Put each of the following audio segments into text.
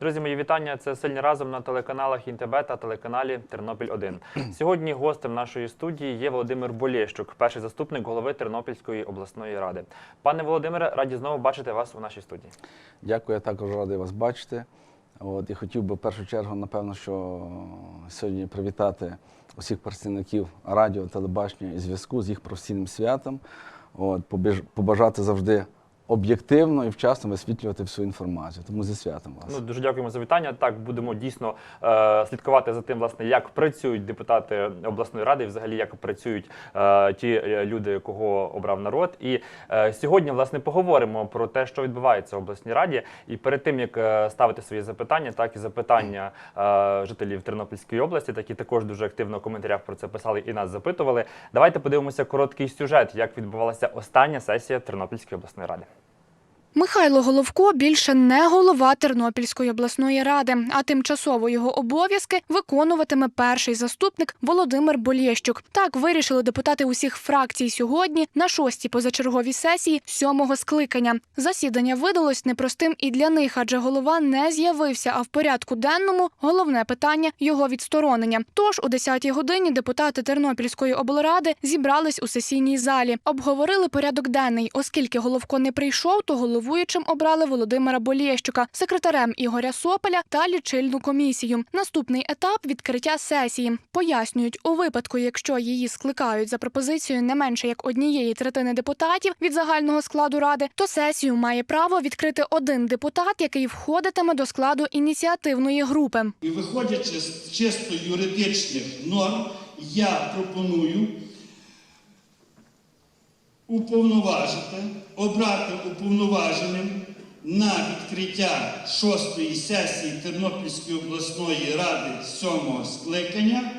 Друзі, мої вітання. Це сильні разом на телеканалах Інтеб та телеканалі Тернопіль 1 Сьогодні гостем нашої студії є Володимир Болєщук, перший заступник голови Тернопільської обласної ради. Пане Володимире, раді знову бачити вас у нашій студії. Дякую, я також радий вас бачити. От, і хотів би в першу чергу, напевно, що сьогодні привітати усіх працівників радіо, телебачення і зв'язку з їх професійним святом. От, побажати завжди об'єктивно і вчасно висвітлювати всю інформацію. Тому зі святом вас. Ну дуже дякуємо за вітання. Так будемо дійсно е, слідкувати за тим, власне, як працюють депутати обласної ради, і взагалі як працюють е, ті е, люди, кого обрав народ. І е, сьогодні, власне, поговоримо про те, що відбувається в обласній раді. І перед тим як е, ставити свої запитання, так і запитання е, жителів Тернопільської області, які також дуже активно в коментарях про це писали і нас запитували. Давайте подивимося короткий сюжет, як відбувалася остання сесія Тернопільської обласної ради. Михайло Головко більше не голова Тернопільської обласної ради, а тимчасово його обов'язки виконуватиме перший заступник Володимир Болєщук. Так вирішили депутати усіх фракцій сьогодні на шостій позачерговій сесії сьомого скликання. Засідання видалось непростим і для них, адже голова не з'явився. А в порядку денному головне питання його відсторонення. Тож о 10-й годині депутати Тернопільської облради зібрались у сесійній залі, обговорили порядок денний, оскільки головко не прийшов, то головуючим обрали Володимира Болєщука, секретарем Ігоря Сополя та лічильну комісію. Наступний етап відкриття сесії. Пояснюють, у випадку, якщо її скликають за пропозицією не менше як однієї третини депутатів від загального складу ради, то сесію має право відкрити один депутат, який входитиме до складу ініціативної групи. І виходячи з чисто юридичних норм, я пропоную уповноважити, обрати уповноваженим на відкриття шостої сесії Тернопільської обласної ради сьомого скликання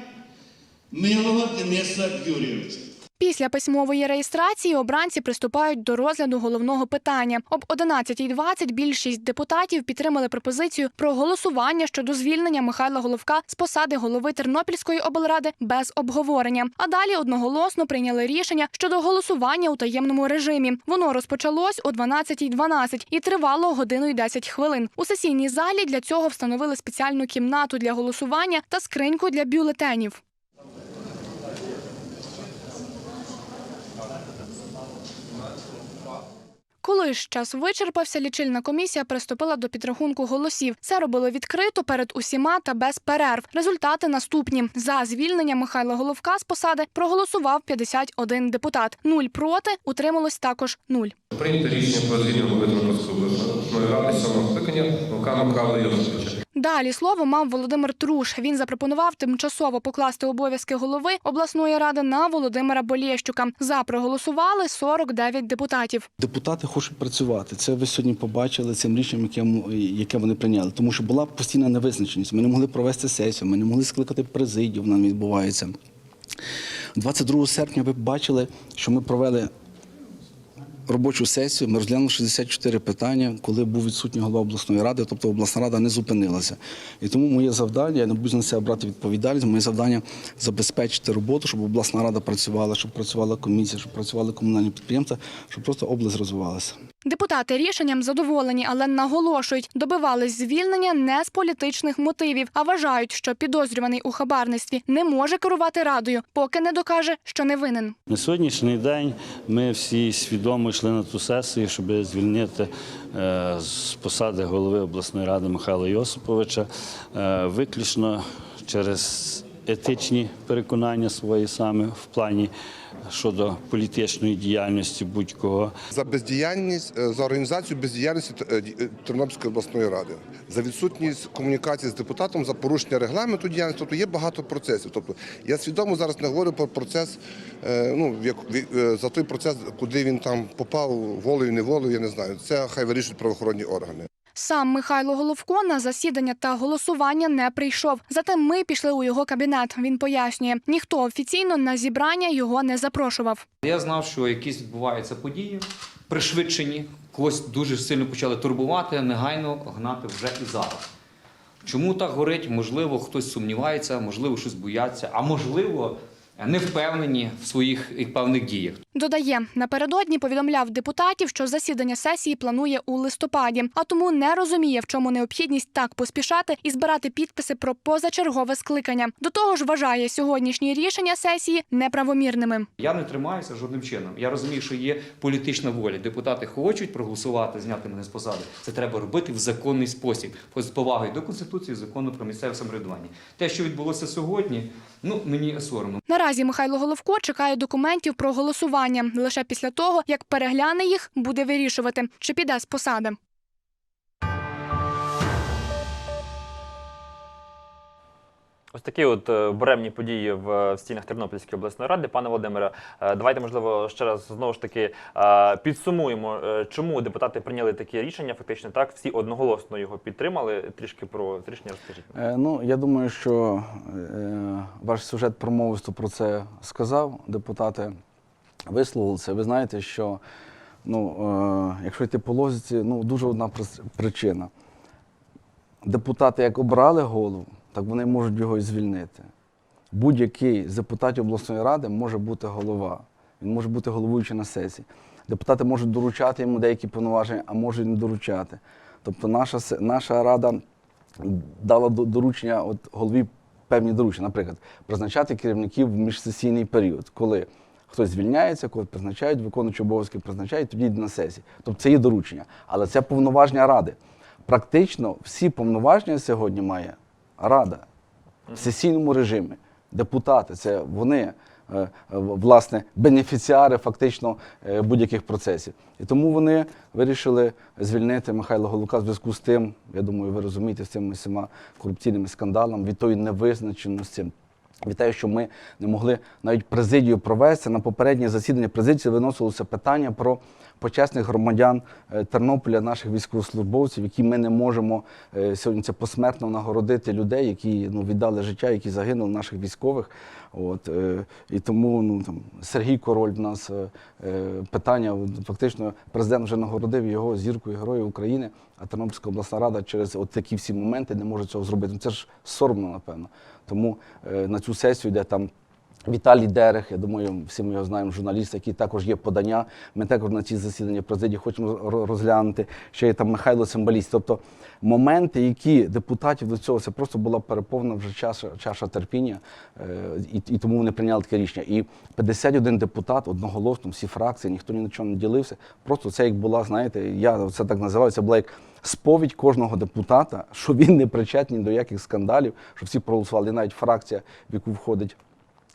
Милого Дениса Юрійовича. Після письмової реєстрації обранці приступають до розгляду головного питання. Об 11.20 більшість депутатів підтримали пропозицію про голосування щодо звільнення Михайла Головка з посади голови Тернопільської облради без обговорення. А далі одноголосно прийняли рішення щодо голосування у таємному режимі. Воно розпочалось о 12.12 і тривало годину й 10 хвилин. У сесійній залі для цього встановили спеціальну кімнату для голосування та скриньку для бюлетенів. Коли ж час вичерпався, лічильна комісія приступила до підрахунку голосів. Це робили відкрито перед усіма та без перерв. Результати наступні: за звільнення Михайла Головка з посади проголосував 51 депутат. Нуль проти, утрималось також нуль. Прийнято рішення про звільнення ради сьомого скликання Вовка Михайла Йосиповича. Далі слово мав Володимир Труш. Він запропонував тимчасово покласти обов'язки голови обласної ради на Володимира Болєщука. За проголосували 49 депутатів. Депутати хочуть працювати. Це ви сьогодні побачили цим рішенням, яке, яке вони прийняли. Тому що була постійна невизначеність. Ми не могли провести сесію, ми не могли скликати президію, вона не відбувається. 22 серпня ви бачили, що ми провели робочу сесію. Ми розглянули 64 питання, коли був відсутній голова обласної ради, тобто обласна рада не зупинилася. І тому моє завдання, я не буду на себе брати відповідальність, моє завдання забезпечити роботу, щоб обласна рада працювала, щоб працювала комісія, щоб працювали комунальні підприємства, щоб просто область розвивалася. Депутати рішенням задоволені, але наголошують, добивались звільнення не з політичних мотивів, а вважають, що підозрюваний у хабарництві не може керувати радою, поки не докаже, що не винен. На сьогоднішній день ми всі свідомо йшли на ту сесію, щоб звільнити е, з посади голови обласної ради Михайла Йосиповича е, виключно через етичні переконання свої саме в плані щодо політичної діяльності будь-кого. за бездіяльність е, за організацію бездіяльності е, е, Тернопільської обласної ради, за відсутність комунікації з депутатом, за порушення регламенту діяльності. Тобто є багато процесів. Тобто я свідомо зараз не говорю про процес, ну за той процес, куди він там попав волею, не волею, я не знаю. Це хай вирішують правоохоронні органи. Сам Михайло Головко на засідання та голосування не прийшов. Зате ми пішли у його кабінет. Він пояснює, ніхто офіційно на зібрання його не запрошував. Я знав, що якісь відбуваються події пришвидшені, когось дуже сильно почали турбувати, негайно гнати вже і зараз. Чому так горить? Можливо, хтось сумнівається, можливо, щось бояться, а можливо, не впевнені в своїх певних діях. Додає, напередодні повідомляв депутатів, що засідання сесії планує у листопаді, а тому не розуміє, в чому необхідність так поспішати і збирати підписи про позачергове скликання. До того ж, вважає сьогоднішні рішення сесії неправомірними. Я не тримаюся жодним чином. Я розумію, що є політична воля. Депутати хочуть проголосувати, зняти мене з посади. Це треба робити в законний спосіб, з повагою до конституції, закону про місцеве самоврядування. Те, що відбулося сьогодні, ну мені соромно. Наразі Михайло Головко чекає документів про голосування. Лише після того, як перегляне їх, буде вирішувати, чи піде з посади. Ось такі от е, буремні події в, в стінах Тернопільської обласної ради. Пане Володимире, е, давайте, можливо, ще раз знову ж таки е, підсумуємо, е, чому депутати прийняли таке рішення. Фактично так, всі одноголосно його підтримали. Трішки про рішення розкажіть. Е, Ну, я думаю, що е, ваш сюжет промовисто про це сказав. Депутати висловили це. Ви знаєте, що ну, е, якщо йти по лозіці, ну, дуже одна причина. Депутати як обрали голову, так вони можуть його і звільнити. Будь-який з депутатів обласної ради може бути голова. Він може бути головуючий на сесії. Депутати можуть доручати йому деякі повноваження, а можуть не доручати. Тобто наша, наша рада дала доручення от голові певні доручення, наприклад, призначати керівників в міжсесійний період, коли хтось звільняється, коли призначають, виконуючи обов'язки призначають, тоді йде на сесії. Тобто це є доручення. Але це повноваження ради. Практично всі повноваження сьогодні має рада в сесійному режимі. Депутати це вони, е, власне, бенефіціари фактично е, будь-яких процесів. І тому вони вирішили звільнити Михайла Голука в зв'язку з тим, я думаю, ви розумієте, з цими всіма корупційними скандалами, від тої невизначеності. Того, що ми не могли навіть президію провести на попереднє засідання президії виносилося питання про почесних громадян е, Тернополя, наших військовослужбовців, які ми не можемо е, сьогодні це посмертно нагородити людей, які ну, віддали життя, які загинули наших військових. От, е, і тому ну, там, Сергій Король в нас питання, фактично президент вже нагородив його зіркою Героїв України, а Тернопільська обласна рада через от такі всі моменти не може цього зробити. Ну, Це ж соромно, напевно. Тому е, на цю сесію йде там Віталій Дерех, я думаю, всі ми його знаємо, журналіст, який також є подання. Ми також на ці засідання президії хочемо розглянути. Ще є там Михайло Цимбаліст. Тобто моменти, які депутатів до цього, це просто була переповнена вже чаша, чаша терпіння, е, і, і тому вони прийняли таке рішення. І 51 депутат одноголосно, всі фракції, ніхто ні на чому не ділився. Просто це як була, знаєте, я це так називаю, це була як сповідь кожного депутата, що він не причетний до яких скандалів, що всі проголосували. Навіть фракція, в яку входить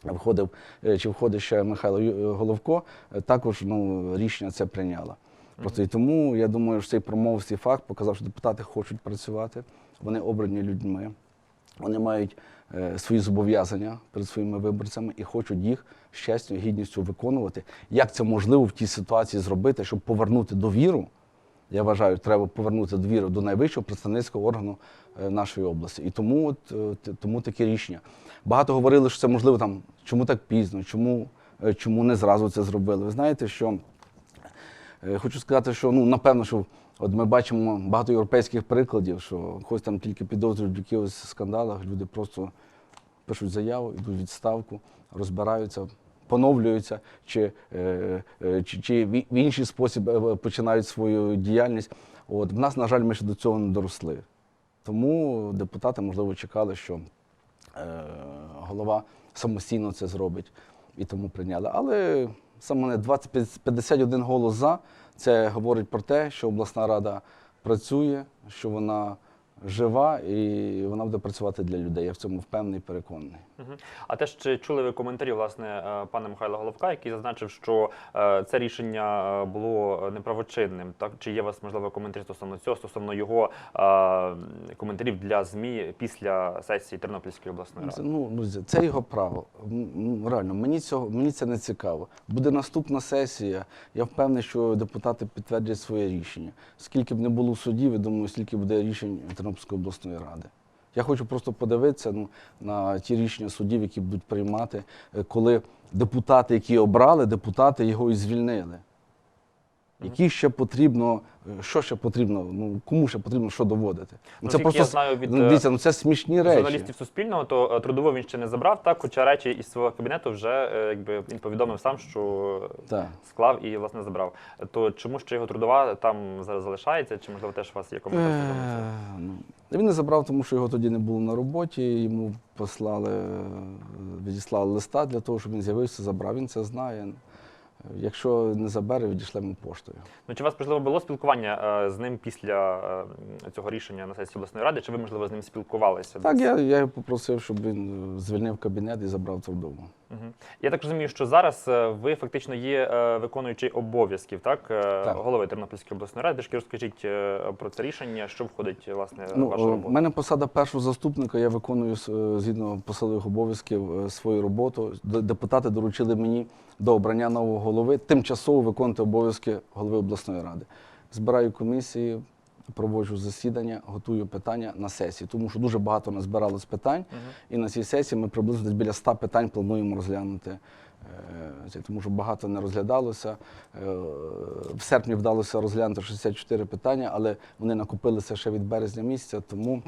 входив е, чи входить ще Михайло е, Головко, е, також ну, рішення це прийняла. Просто і тому я думаю, що цей промовистий факт показав, що депутати хочуть працювати, вони обрані людьми, вони мають е, свої зобов'язання перед своїми виборцями і хочуть їх і гідністю виконувати. Як це можливо в тій ситуації зробити, щоб повернути довіру? Я вважаю, треба повернути довіру до найвищого представницького органу е, нашої області. І тому, от, е, тому таке рішення. Багато говорили, що це можливо там, чому так пізно, чому, е, чому не зразу це зробили. Ви знаєте, що хочу сказати, що ну, напевно, що от ми бачимо багато європейських прикладів, що хоч там тільки підозрюють в якихось скандалах, люди просто пишуть заяву, йдуть відставку, розбираються, поновлюються, чи, е, е, чи, чи в інший спосіб е, починають свою діяльність. От в нас, на жаль, ми ще до цього не доросли. Тому депутати, можливо, чекали, що голова самостійно це зробить і тому прийняли. Але саме не 20, 51 голос за це говорить про те, що обласна рада працює, що вона жива і вона буде працювати для людей. Я в цьому впевнений переконаний. А теж чи чули ви коментарі власне е, пана Михайла Головка, який зазначив, що е, це рішення е, було неправочинним. Так чи є у вас можливо коментарі стосовно цього, стосовно його коментарів для змі після сесії Тернопільської обласної ради? ну, ну, це його право. Реально, мені цього мені це не цікаво. Буде наступна сесія. Я впевнений, що депутати підтвердять своє рішення. Скільки б не було судів, я думаю, стільки буде рішень Тернопільської обласної ради. Я хочу просто подивитися ну, на ті рішення судів, які будуть приймати, е, коли депутати, які обрали, депутати його і звільнили. Які ще потрібно, е, що ще потрібно, ну кому ще потрібно що доводити? Ну, скільки я знаю від, ну, е, дивіться, ну це смішні речі. журналістів Суспільного, то трудову він ще не забрав, так, хоча речі із свого кабінету вже якби він повідомив сам, що Так. склав і власне забрав. То чому ще його трудова там зараз залишається? Чи можливо теж у вас є коментар? Він не забрав, тому що його тоді не було на роботі. Йому послали, е, відіслали листа для того, щоб він з'явився, забрав. Він це знає. Якщо не забере, відійшлемо поштою. Ну чи у вас можливо було спілкування е, з ним після е, цього рішення на сесії обласної ради? Чи ви можливо з ним спілкувалися? Так, я, я попросив, щоб він звільнив кабінет і забрав трудову. Мгм. Я так розумію, що зараз е, ви фактично є е, виконуючий обов'язків, так? Е, Так. Голови Тернопільської обласної ради. Трішки розкажіть про це рішення, що входить власне Ну, вашу о, роботу. в мене посада першого заступника, я виконую згідно посадових обов'язків свою роботу. Депутати доручили мені до обрання нового голови тимчасово виконувати обов'язки голови обласної ради. Збираю комісії, проводжу засідання, готую питання на сесії, тому що дуже багато назбиралось питань. І на цій сесії ми приблизно десь біля 100 питань плануємо розглянути. Е, Тому що багато не розглядалося. Е, В серпні вдалося розглянути 64 питання, але вони накопилися ще від березня місяця, тому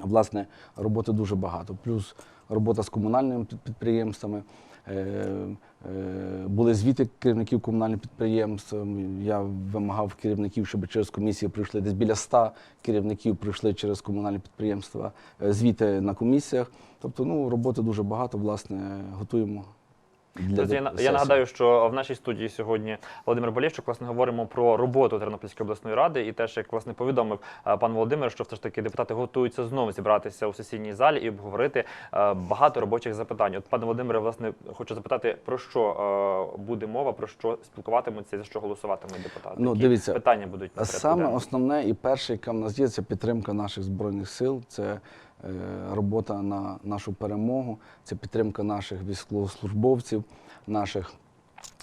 власне роботи дуже багато. Плюс робота з комунальними підприємствами. Е, е, Були звіти керівників комунальних підприємств. Я вимагав керівників, щоб через комісію прийшли десь біля 100 керівників прийшли через комунальні підприємства. е, Звіти на комісіях. Тобто, ну роботи дуже багато. Власне, готуємо. Для Друзі, я, я нагадаю, що в нашій студії сьогодні Володимир Болєвчук, власне, говоримо про роботу Тернопільської обласної ради і теж, як власне повідомив е, пан Володимир, що все ж таки депутати готуються знову зібратися у сесійній залі і обговорити е, багато робочих запитань. От, пане Володимире, власне, хочу запитати, про що е, буде мова, про що спілкуватимуться за що голосуватимуть депутати. Ну, Які дивіться, питання будуть Саме основне і перше, яке в нас є, це підтримка наших збройних сил, це робота на нашу перемогу, це підтримка наших військовослужбовців, наших.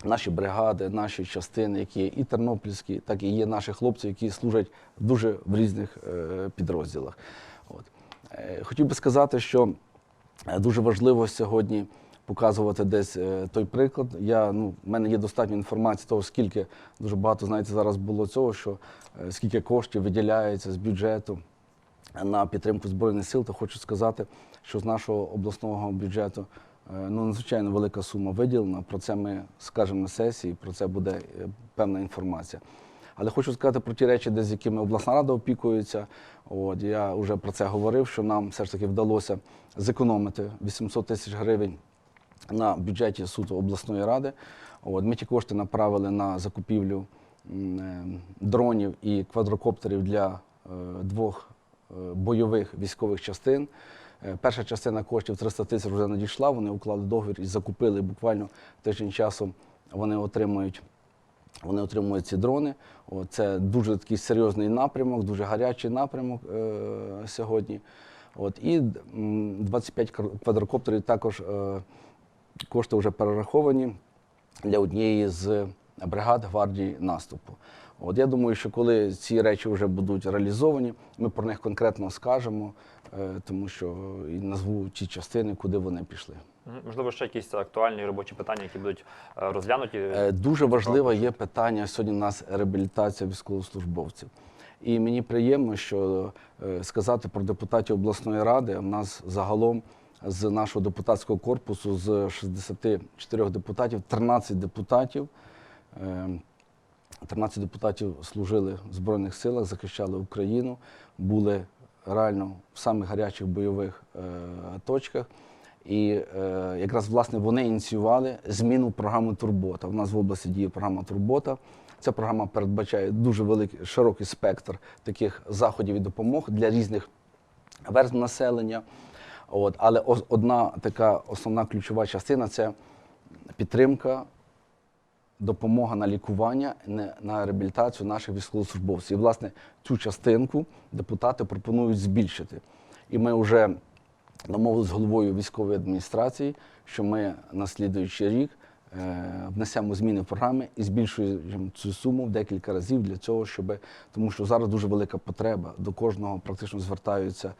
Наші бригади, наші частини, які є і тернопільські, так і є наші хлопці, які служать дуже в різних е, підрозділах. От. Е, хотів би сказати, що е, дуже важливо сьогодні показувати десь е, той приклад. Я, ну, в мене є достатньо інформації того, скільки дуже багато, знаєте, зараз було цього, що е, скільки коштів виділяється з бюджету на підтримку Збройних сил, то хочу сказати, що з нашого обласного бюджету е, ну, надзвичайно велика сума виділена. Про це ми скажемо на сесії, про це буде е, певна інформація. Але хочу сказати про ті речі, з якими обласна рада опікується. От, я вже про це говорив, що нам все ж таки вдалося зекономити 800 тисяч гривень на бюджеті суду обласної ради. От, ми ті кошти направили на закупівлю е, дронів і квадрокоптерів для двох бойових військових частин. Е, Перша частина коштів 300 тисяч вже надійшла. Вони уклали договір і закупили буквально тиждень часу. Вони отримують. Вони отримують ці дрони. Це дуже такий серйозний напрямок, дуже гарячий напрямок е, сьогодні. От, і 25 квадрокоптерів також е, кошти вже перераховані для однієї з бригад гвардії наступу. От я думаю, що коли ці речі вже будуть реалізовані, ми про них конкретно скажемо, е, тому що і назву ті частини, куди вони пішли. Можливо, ще якісь актуальні робочі питання, які будуть е, розглянуті. Е, Дуже важливе є питання сьогодні. У нас реабілітація військовослужбовців. І мені приємно, що сказати про депутатів обласної ради. У нас загалом з нашого депутатського корпусу з 64 депутатів 13 депутатів. Е, 13 депутатів служили в Збройних силах, захищали Україну, були реально в самих гарячих бойових е, точках. І е, якраз власне вони ініціювали зміну програми Турбота. У нас в області діє програма Турбота. Ця програма передбачає дуже великий широкий спектр таких заходів і допомог для різних верств населення. От, але одна така основна ключова частина це підтримка допомога на лікування, на реабілітацію наших військовослужбовців. І, власне, цю частинку депутати пропонують збільшити. І ми вже домовилися з головою військової адміністрації, що ми на слідуючий рік е, внесемо зміни в програми і збільшуємо цю суму в декілька разів для цього, щоб тому що зараз дуже велика потреба. До кожного практично звертаються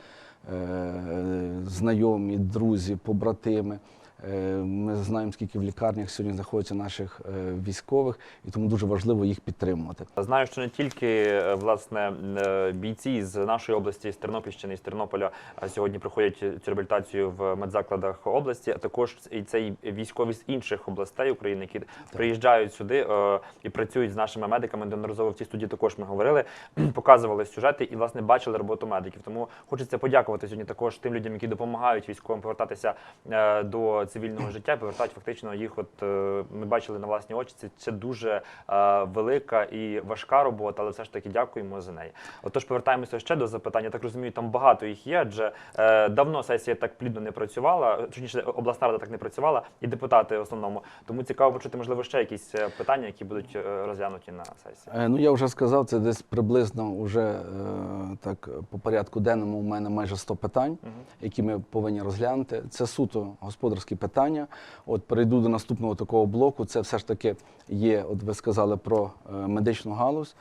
е, знайомі, друзі, побратими. Е, Ми знаємо, скільки в лікарнях сьогодні знаходиться наших е, військових, і тому дуже важливо їх підтримувати. Знаю, що не тільки е, власне бійці з нашої області, з Тернопільщини, з Тернополя сьогодні проходять цю реабілітацію в медзакладах області, а також і це і військові з інших областей України, які приїжджають сюди і працюють з нашими медиками. Неодноразово в цій студії також ми говорили, показували сюжети і власне бачили роботу медиків. Тому хочеться подякувати сьогодні також тим людям, які допомагають військовим повертатися до цивільного життя, повертають фактично їх. От е, ми бачили на власні очі. Це, це дуже е, велика і важка робота, але все ж таки дякуємо за неї. Отож, повертаємося ще до запитання. Я так розумію, там багато їх є, адже е, давно сесія так плідно не працювала, точніше, обласна рада так не працювала, і депутати в основному. Тому цікаво почути, можливо, ще якісь е, питання, які будуть е, розглянуті на сесії. Е, Ну, я вже сказав, це десь приблизно вже е, так по порядку денному у мене майже 100 питань, які ми повинні розглянути. Це суто господарські питання. От перейду до наступного такого блоку. Це все ж таки є, от ви сказали про е, медичну галузь.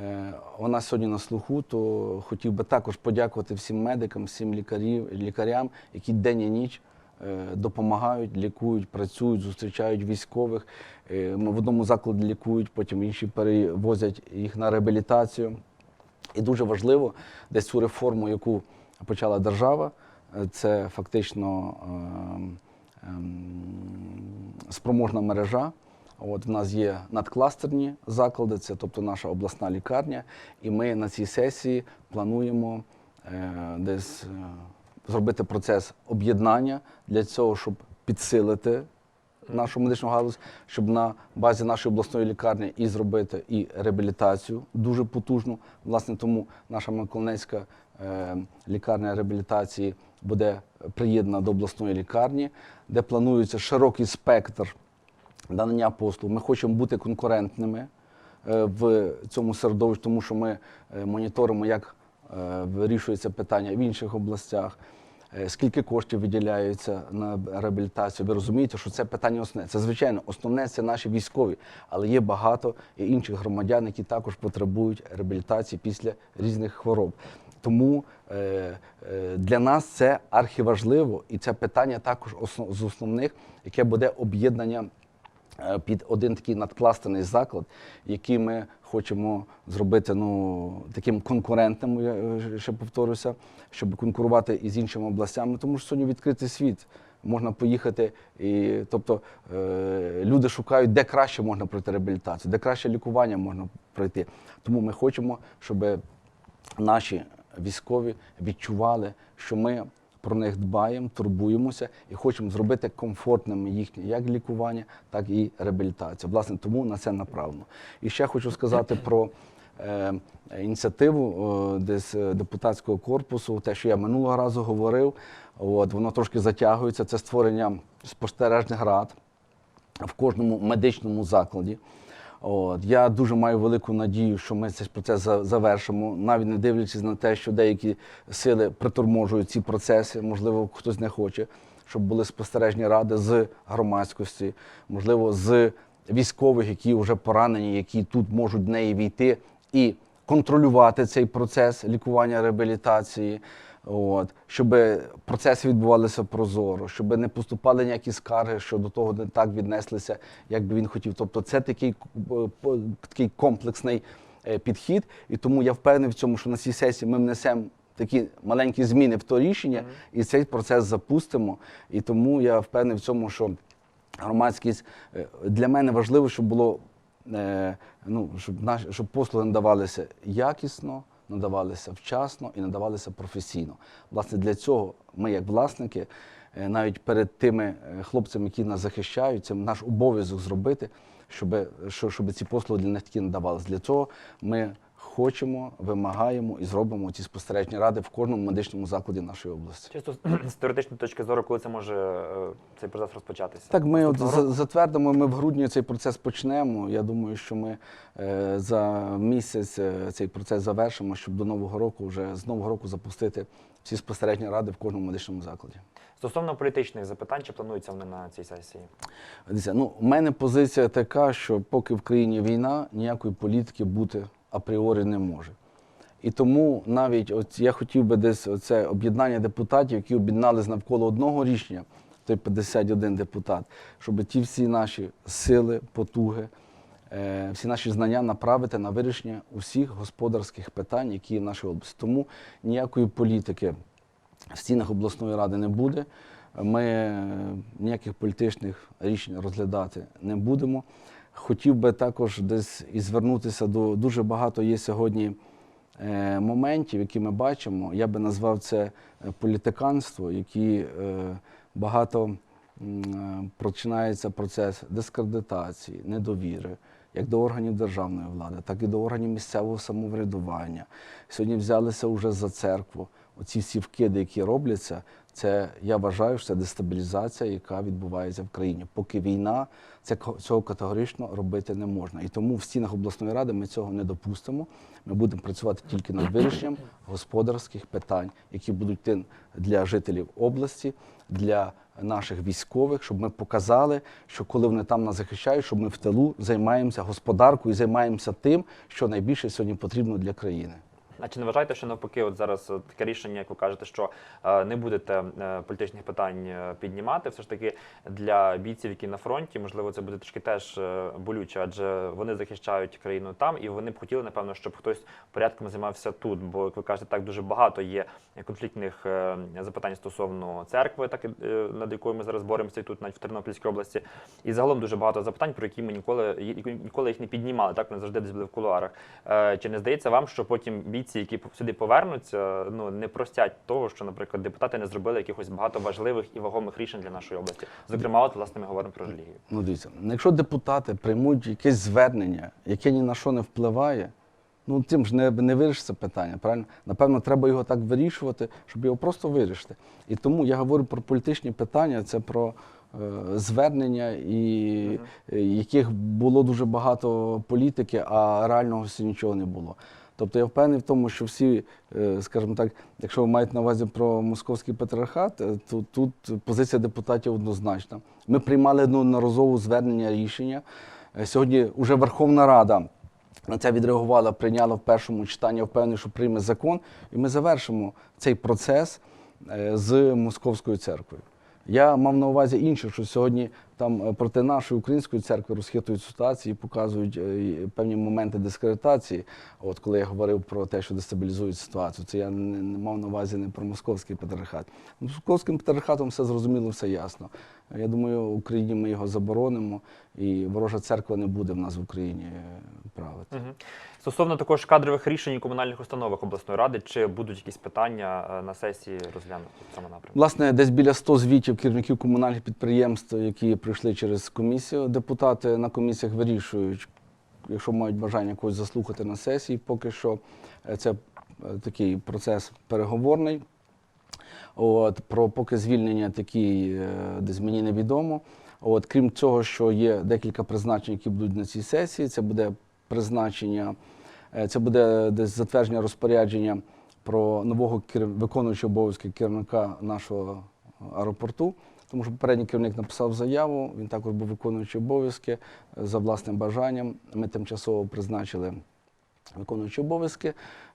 Е, Вона сьогодні на слуху, то хотів би також подякувати всім медикам, всім лікарів, лікарям, які день і ніч е, допомагають, лікують, працюють, зустрічають військових. В одному закладі лікують, потім інші перевозять їх на реабілітацію. І дуже важливо десь цю реформу, яку почала держава, це фактично ем, спроможна мережа. От в нас є надкластерні заклади, це тобто наша обласна лікарня, і ми на цій сесії плануємо е, десь е, зробити процес об'єднання для цього, щоб підсилити нашу медичну галузь, щоб на базі нашої обласної лікарні і зробити і реабілітацію дуже потужну. Власне, тому наша Миколаївська е, лікарня реабілітації буде приєднана до обласної лікарні, де планується широкий спектр надання послуг. Ми хочемо бути конкурентними е, в цьому середовищі, тому що ми е, моніторимо, як е, вирішується питання в інших областях. Скільки коштів виділяється на реабілітацію? Ви розумієте, що це питання основне. Це звичайно основне це наші військові, але є багато інших громадян, які також потребують реабілітації після різних хвороб. Тому е, е, для нас це архіважливо, і це питання також з основних, яке буде об'єднання е, під один такий надкластерний заклад, який ми хочемо зробити ну, таким конкурентним, я ще повторюся, щоб конкурувати із іншими областями, тому що сьогодні відкритий світ. Можна поїхати, і тобто люди шукають, де краще можна пройти реабілітацію, де краще лікування можна пройти. Тому ми хочемо, щоб наші військові відчували, що ми про них дбаємо, турбуємося і хочемо зробити комфортним їхнє як лікування, так і реабілітацію. Власне, тому на це направлено. І ще хочу сказати про е, ініціативу е, десь е, депутатського корпусу, те, що я минулого разу говорив, от, воно трошки затягується. Це створення спостережних рад в кожному медичному закладі. От. Я дуже маю велику надію, що ми цей процес завершимо, навіть не дивлячись на те, що деякі сили приторможують ці процеси, можливо, хтось не хоче, щоб були спостережні ради з громадськості, можливо, з військових, які вже поранені, які тут можуть в неї війти і контролювати цей процес лікування реабілітації. От, щоб процеси відбувалися прозоро, щоб не поступали ніякі скарги, що до того не так віднеслися, як би він хотів. Тобто це такий, е, такий комплексний е, підхід, і тому я впевнений в цьому, що на цій сесії ми внесемо такі маленькі зміни в то рішення, і цей процес запустимо. І тому я впевнений в цьому, що громадськість е, для мене важливо, щоб було ну, щоб наші щоб послуги надавалися якісно, надавалися вчасно і надавалися професійно. Власне, для цього ми, як власники, е, навіть перед тими е, хлопцями, які нас захищають, це наш обов'язок зробити, щоб, щоб ці послуги для них такі надавалися. Для цього ми хочемо, вимагаємо і зробимо ці спостережні ради в кожному медичному закладі нашої області. Чисто з теоретичної точки зору, коли це може е, цей процес розпочатися? Так, ми от затвердимо, ми в грудні цей процес почнемо. Я думаю, що ми е, за місяць е, цей процес завершимо, щоб до Нового року вже з Нового року запустити всі спостережні ради в кожному медичному закладі. Стосовно політичних запитань, чи плануються вони на цій сесії? Дивіться, ну, у мене позиція така, що поки в країні війна, ніякої політики бути апріорі не може. І тому навіть от я хотів би десь оце об'єднання депутатів, які об'єднались навколо одного рішення, той 51 депутат, щоб ті всі наші сили, потуги, е, всі наші знання направити на вирішення усіх господарських питань, які є в нашій області. Тому ніякої політики в стінах обласної ради не буде. Ми е, ніяких політичних рішень розглядати не будемо. Хотів би також десь і звернутися до дуже багато є сьогодні е, моментів, які ми бачимо. Я би назвав це е, політиканство, які е, багато починається процес дискредитації, недовіри. Як до органів державної влади, так і до органів місцевого самоврядування. Сьогодні взялися вже за церкву. Оці всі вкиди, які робляться, це я вважаю, що це дестабілізація, яка відбувається в країні. Поки війна, це цього категорично робити не можна. І тому в стінах обласної ради ми цього не допустимо. Ми будемо працювати тільки над вирішенням господарських питань, які будуть для жителів області, для наших військових, щоб ми показали, що коли вони там нас захищають, щоб ми в тилу займаємося господаркою і займаємося тим, що найбільше сьогодні потрібно для країни. А чи не вважаєте, що навпаки, от зараз таке рішення, як ви кажете, що е, не будете е, політичних питань е, піднімати, все ж таки для бійців, які на фронті, можливо, це буде трішки теж е, болюче, адже вони захищають країну там, і вони б хотіли, напевно, щоб хтось порядком займався тут. Бо, як ви кажете, так дуже багато є конфліктних е, запитань стосовно церкви, так е, над якою ми зараз боремося і тут, навіть в Тернопільській області. І загалом дуже багато запитань, про які ми ніколи ніколи їх не піднімали. Так вони завжди десь були в кулуарах. Е, Чи не здається вам, що потім бійці, які сюди повернуться, ну не простять того, що, наприклад, депутати не зробили якихось багато важливих і вагомих рішень для нашої області? Зокрема, от власне ми говоримо про релігію. Ну, дивіться, ну, якщо депутати приймуть якесь звернення, яке ні на що не впливає, ну тим ж не, не вирішиться питання, правильно? Напевно, треба його так вирішувати, щоб його просто вирішити. І тому я говорю про політичні питання, це про е, звернення, і е, яких було дуже багато політики, а реального всі нічого не було. Тобто я впевнений в тому, що всі, е, скажімо так, якщо ви маєте на увазі про московський патріархат, е, то тут позиція депутатів однозначна. Ми приймали одноразово звернення рішення. Е, Сьогодні вже Верховна Рада на це відреагувала, прийняла в першому читанні, я впевнений, що прийме закон, і ми завершимо цей процес з московською церквою. Я мав на увазі інше, що сьогодні там е, проти нашої української церкви розхитують ситуації, показують е, певні моменти дискредитації. От коли я говорив про те, що дестабілізують ситуацію, це я не, не мав на увазі не про московський патріархат. Московським патріархатом все зрозуміло, все ясно. Я думаю, в Україні ми його заборонимо, і ворожа церква не буде в нас в Україні е, правити. Мгм. Стосовно також кадрових рішень у комунальних установах обласної ради, чи будуть якісь питання на сесії розглянуті в цьому напрямку? Власне, десь біля 100 звітів керівників комунальних підприємств, які прийшли через комісію. Депутати на комісіях вирішують, якщо мають бажання когось заслухати на сесії. Поки що е, це е, такий процес переговорний. От, про поки звільнення такі е, десь мені невідомо. От, крім цього, що є декілька призначень, які будуть на цій сесії. Це буде призначення, це буде десь затвердження розпорядження про нового виконуючого обов'язки керівника нашого аеропорту. Тому що попередній керівник написав заяву, він також був виконуючий обов'язки е, за власним бажанням. Ми тимчасово призначили виконуючі обов'язки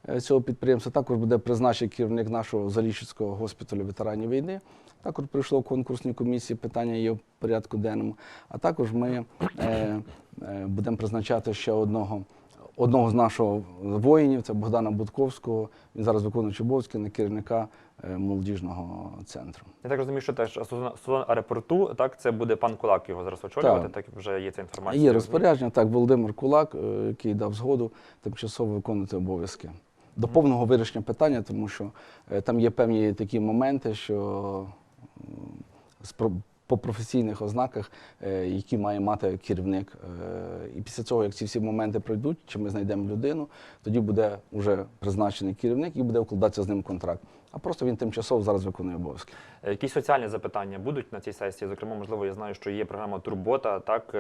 е, цього підприємства. Також буде призначений керівник нашого Заліщицького госпіталю ветеранів війни. Також прийшло в конкурсній комісії, питання є в порядку денному. А також ми е, е, будемо призначати ще одного. Одного з нашого воїнів, це Богдана Будковського. Він зараз виконуючий обов'язки на керівника е, молодіжного центру. Я так розумію, що теж стосовно аеропорту, так це буде пан Кулак його зараз очолювати. Так. Так, вже є ця інформація. Є розпорядження, так, Володимир Кулак, е, який дав згоду тимчасово виконувати обов'язки. До повного вирішення питання, тому що е, там є певні такі моменти, що по професійних ознаках, е, які має мати керівник. Е, І після цього, як ці всі моменти пройдуть, чи ми знайдемо людину, тоді буде вже призначений керівник і буде укладатися з ним контракт. А просто він тимчасово зараз виконує обов'язки. Е, Якісь соціальні запитання будуть на цій сесії? Зокрема, можливо, я знаю, що є програма Турбота. Так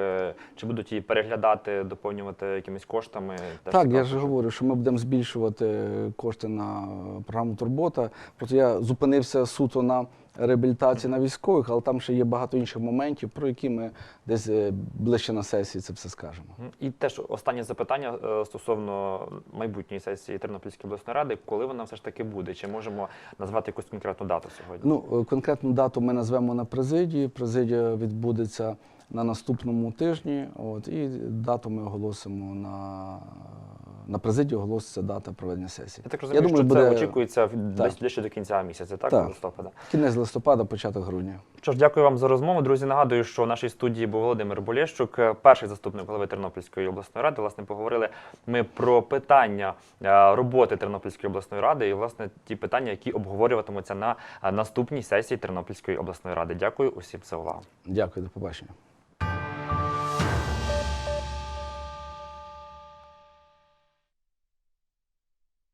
чи будуть її переглядати, доповнювати якимись коштами? Теж Так, я ж говорю, що ми будемо збільшувати кошти на програму Турбота. Просто я зупинився суто на реабілітації на військових, але там ще є багато інших моментів, про які ми десь е, ближче на сесії це все скажемо. І теж останнє запитання е, стосовно майбутньої сесії Тернопільської обласної ради, коли вона все ж таки буде? Чи можемо назвати якусь конкретну дату сьогодні? Ну, е, конкретну дату ми назвемо на президії. Президія відбудеться на наступному тижні. От, і дату ми оголосимо на, на президії оголоситься дата проведення сесії. Я так розумію, що це очікується десь ближче до кінця місяця, так, Так. листопада. кінець листопада, початок грудня. Що ж, дякую вам за розмову. Друзі, нагадую, що в нашій студії був Володимир Болєщук, е, перший заступник голови Тернопільської обласної ради. Власне, поговорили ми про питання е, роботи Тернопільської обласної ради і власне ті питання, які обговорюватимуться на е, наступній сесії Тернопільської обласної ради. Дякую усім за увагу. Дякую, до побачення.